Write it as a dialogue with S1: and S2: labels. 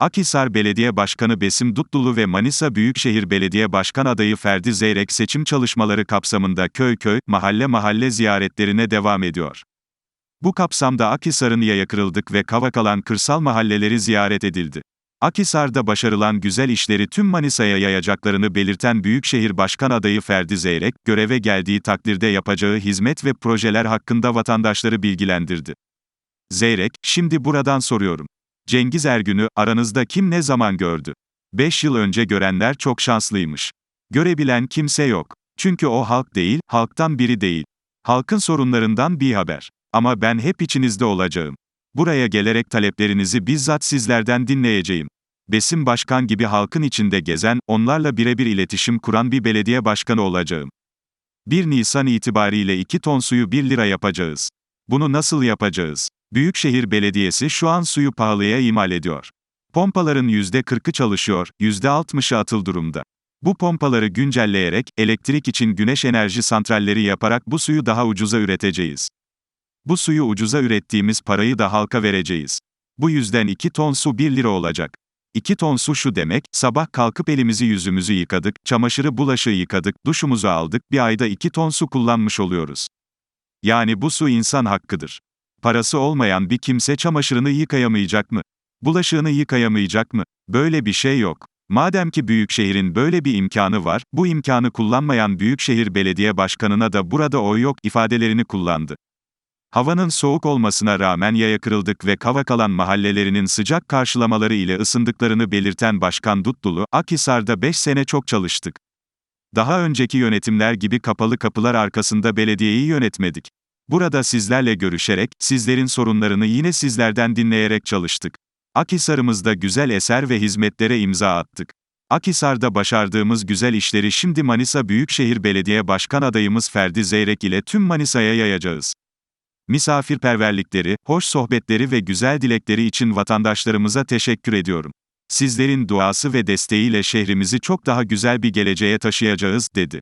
S1: Akhisar Belediye Başkanı Besim Dutlulu ve Manisa Büyükşehir Belediye Başkan adayı Ferdi Zeyrek seçim çalışmaları kapsamında köy köy, mahalle mahalle ziyaretlerine devam ediyor. Bu kapsamda Akhisar'ın Yayakırıldık ve Kavakalan kırsal mahalleleri ziyaret edildi. Akhisar'da başarılan güzel işleri tüm Manisa'ya yayacaklarını belirten Büyükşehir Başkan adayı Ferdi Zeyrek, göreve geldiği takdirde yapacağı hizmet ve projeler hakkında vatandaşları bilgilendirdi. Zeyrek, şimdi buradan soruyorum. Cengiz Ergün'ü, aranızda kim ne zaman gördü? 5 yıl önce görenler çok şanslıymış. Görebilen kimse yok. Çünkü o halk değil, halktan biri değil. Halkın sorunlarından bir haber. Ama ben hep içinizde olacağım. Buraya gelerek taleplerinizi bizzat sizlerden dinleyeceğim. Besim Başkan gibi halkın içinde gezen, onlarla birebir iletişim kuran bir belediye başkanı olacağım. 1 Nisan itibariyle 2 ton suyu 1 lira yapacağız. Bunu nasıl yapacağız? Büyükşehir Belediyesi şu an suyu pahalıya imal ediyor. Pompaların %40'ı çalışıyor, %60'ı atıl durumda. Bu pompaları güncelleyerek, elektrik için güneş enerji santralleri yaparak bu suyu daha ucuza üreteceğiz. Bu suyu ucuza ürettiğimiz parayı da halka vereceğiz. Bu yüzden 2 ton su 1 lira olacak. 2 ton su şu demek, sabah kalkıp elimizi yüzümüzü yıkadık, çamaşırı bulaşığı yıkadık, duşumuzu aldık, bir ayda 2 ton su kullanmış oluyoruz. Yani bu su insan hakkıdır. Parası olmayan bir kimse çamaşırını yıkayamayacak mı? Bulaşığını yıkayamayacak mı? Böyle bir şey yok. Madem ki büyükşehirin böyle bir imkanı var, bu imkanı kullanmayan Büyükşehir Belediye Başkanına da burada oy yok ifadelerini kullandı. Havanın soğuk olmasına rağmen yaya kırıldık ve Kavakalan mahallelerinin sıcak karşılamaları ile ısındıklarını belirten Başkan Dutlulu, Akhisar'da 5 sene çok çalıştık. Daha önceki yönetimler gibi kapalı kapılar arkasında belediyeyi yönetmedik. Burada sizlerle görüşerek, sizlerin sorunlarını yine sizlerden dinleyerek çalıştık. Akhisar'ımızda güzel eser ve hizmetlere imza attık. Akhisar'da başardığımız güzel işleri şimdi Manisa Büyükşehir Belediye Başkan adayımız Ferdi Zeyrek ile tüm Manisa'ya yayacağız. Misafirperverlikleri, hoş sohbetleri ve güzel dilekleri için vatandaşlarımıza teşekkür ediyorum. Sizlerin duası ve desteğiyle şehrimizi çok daha güzel bir geleceğe taşıyacağız, dedi.